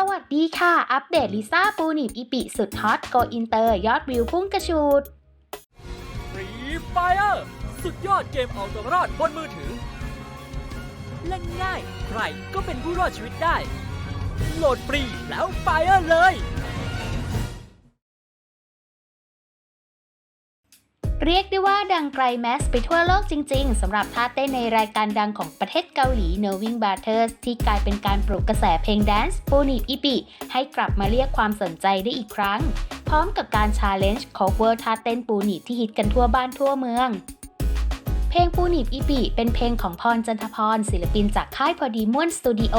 สวัสดีค่ะ อัปเดตลิซ่าปูนิบอีปิสุดฮอตโกอินเตอร์ ยอดวิวพุ่งกระชูดฟรีไฟเออร์สุดยอดเกมเอาตัวรอดบนมือถือ เล่นง่าย ใครก็เป็นผู้รอดชีวิตได้ โหลดฟรีแล้วไฟเออร์เลย เรียกได้ว่าดังไกลแมสไปทั่วโลกจริงๆสำหรับท่าเต้นในรายการดังของประเทศเกาหลี n o v i n g b a t t e r s ที่กลายเป็นการปลุกกระแสเพลงแดนซ์ปูนิบอีปิให้กลับมาเรียกความสนใจได้อีกครั้ง พร้อมกับการชาเลนจ์ cover ท่าเต้นปูนิบที่ฮิตกันทั่วบ้านทั่วเมือง เพลงปูนิบอีปิเป็นเพลงของพรจันทพรศิลปินจากค่ายพอดีม่วนสตูดิโอ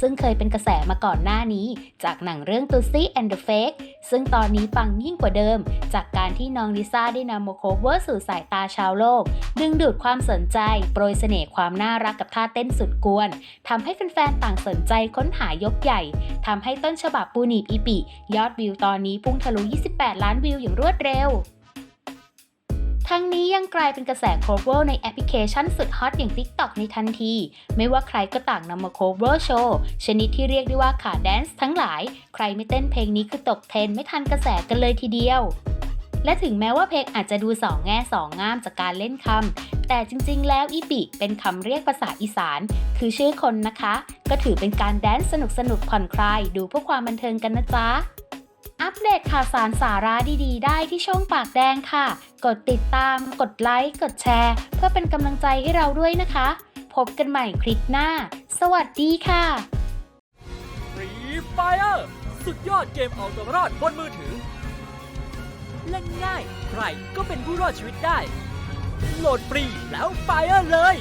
ซึ่งเคยเป็นกระแสมาก่อนหน้านี้ จากหนังเรื่อง Tussy and the Fake ซึ่งตอนนี้ปังยิ่งกว่าเดิม จากการที่น้องลิซ่าได้นำโมโคเวอร์สู่สายตาชาวโลก ดึงดูดความสนใจ โปรยเสน่ห์ความน่ารักกับท่าเต้นสุดกวนทำให้แฟนๆต่างสนใจค้นหายกใหญ่ทำให้ต้นฉบับปูนิบอีปิยอดวิวตอนนี้พุ่งทะลุ 28 ล้านวิวอย่างรวดเร็ว ทั้งนี้ยังกลายเป็นกระแสโคเวอร์ในแอปพลิเคชันสุดฮอตอย่าง TikTok ในทันที ไม่ว่าใครก็ต่างนำมาโคเวอร์โชว์ชนิดที่เรียกได้ว่าขาแดนซ์ทั้งหลาย ใครไม่เต้นเพลงนี้คือตกเทรนไม่ทันกระแสกันเลยทีเดียว และถึงแม้ว่าเพลงอาจจะดูสองแง่สองงามจากการเล่นคำแต่จริงๆ แล้วอีปิเป็นคำเรียกภาษาอีสาน คือชื่อคนนะคะ ก็ถือเป็นการแดนซ์สนุกๆผ่อนคลายดูเพื่อความบันเทิงกันนะจ๊ะ อัปเดตข่าวสารสาระดีๆ ได้ที่ช่องปากแดงค่ะ กดติดตาม กดไลค์ กดแชร์ เพื่อเป็นกำลังใจให้เราด้วยนะคะ พบกันใหม่คลิปหน้า สวัสดีค่ะฟรีไฟเออร์สุดยอดเกมเอาตัวรอดบนมือถือ เล่นง่าย ใครก็เป็นผู้รอดชีวิตได้ โหลดฟรีแล้วไฟเออร์เลย